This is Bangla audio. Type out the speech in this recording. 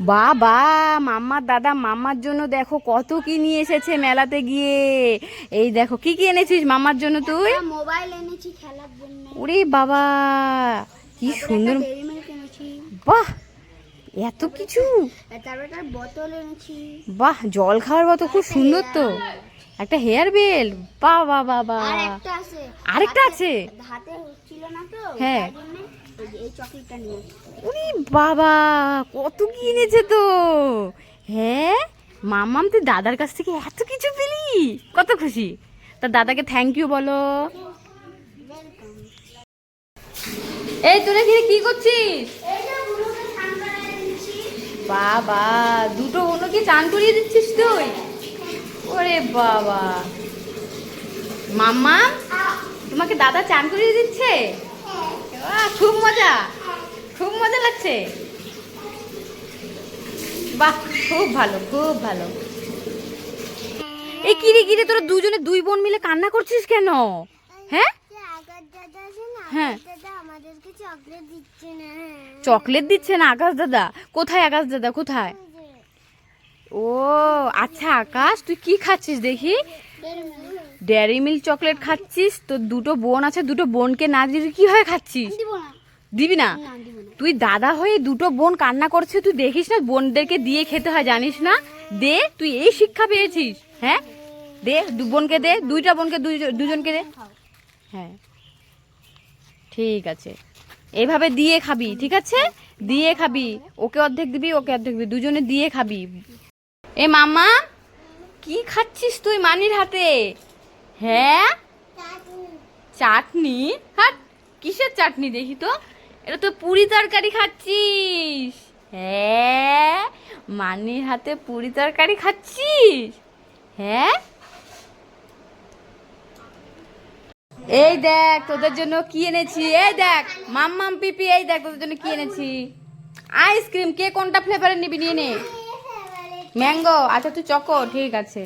বাবা মাম্মার দাদা মাম্মার জন্য দেখো কত কি নিয়ে এসেছে মেলাতে গিয়ে। এই দেখো কি কি এনেছিস মাম্মার জন্য তুই? মোবাইল এনেছি খেলার জন্য। ওরে বাবা কি সুন্দর। বাহ এত কিছু। বাহ জল খাওয়ার মতো খুব সুন্দর তো। একটা হেয়ার বেল একটা আছে। আরেকটা আছে? হ্যাঁ। এই চকলেটটা নিয়ে উনি বাবা কত কি এনেছে তো? হ্যাঁ? মামাম তুই দাদার কাছ থেকে এত কিছু পেলি? কত খুশি। তা দাদাকে থ্যাংক ইউ বলো। এই তোরা এখানে কি করছিস। বাবা দুটো অন্যকে চান করিয়ে দিচ্ছিস তুই? ওরে বাবা। মাম্মা তোমাকে দাদা চান করিয়ে দিচ্ছে? খুব মজা। খুব মজা লাগছে। বাহ, খুব ভালো খুব ভালো। এই কিরে কিরে, তোরা দুজনে দুই বোন মিলে কান্না করছিস কেন? হ্যাঁ? হ্যাঁ। চকলেট দিচ্ছে না আকাশ দাদা? কোথায় আকাশ দাদা? কোথায়? ও আচ্ছা আকাশ, তুই কি খাচ্ছিস দেখি। ডেয়ারি মিল্ক চকলেট খাচ্ছিস তোর দুটো বোন আছে দুটো বোনকে না দিবি তুই কি হয়ে খাচ্ছিস? দিবি না। তুই দাদা হয়ে দুটো বোন কান্না করছে তুই দেখিস না বোনদেরকে দিয়ে খেতে হয় জানিস না? দে তুই এই শিক্ষা পেয়েছিস হ্যাঁ? দে দু বোনকে দে দুইটা বোনকে দুজনকে দে। হ্যাঁ। ঠিক আছে। এভাবে দিয়ে খাবি ঠিক আছে? দিয়ে খাবি। ওকে অর্ধেক দিবি ওকে অর্ধেক দিবি দুজনে দিয়ে খাবি। এ মামা কি খাচ্ছিস তুই মানির হাতে? হ্যাঁ? চাটনি। হাট কিসের চাটনি দেখি তো? এটা তো পুরি তরকারি খাচ্ছিস। হ্যাঁ? মানির হাতে পুরি তরকারি খাচ্ছিস? হ্যাঁ? এই দেখ তোদের জন্য কি এনেছি? এই দেখ মাম্মাম পিপি এই দেখ তোদের জন্য কি এনেছি? আইসক্রিম কে কোনটা ফ্লেভারের নিবি নিয়ে নে। ম্যাঙ্গো আচ্ছা তুই চকো ঠিক আছে।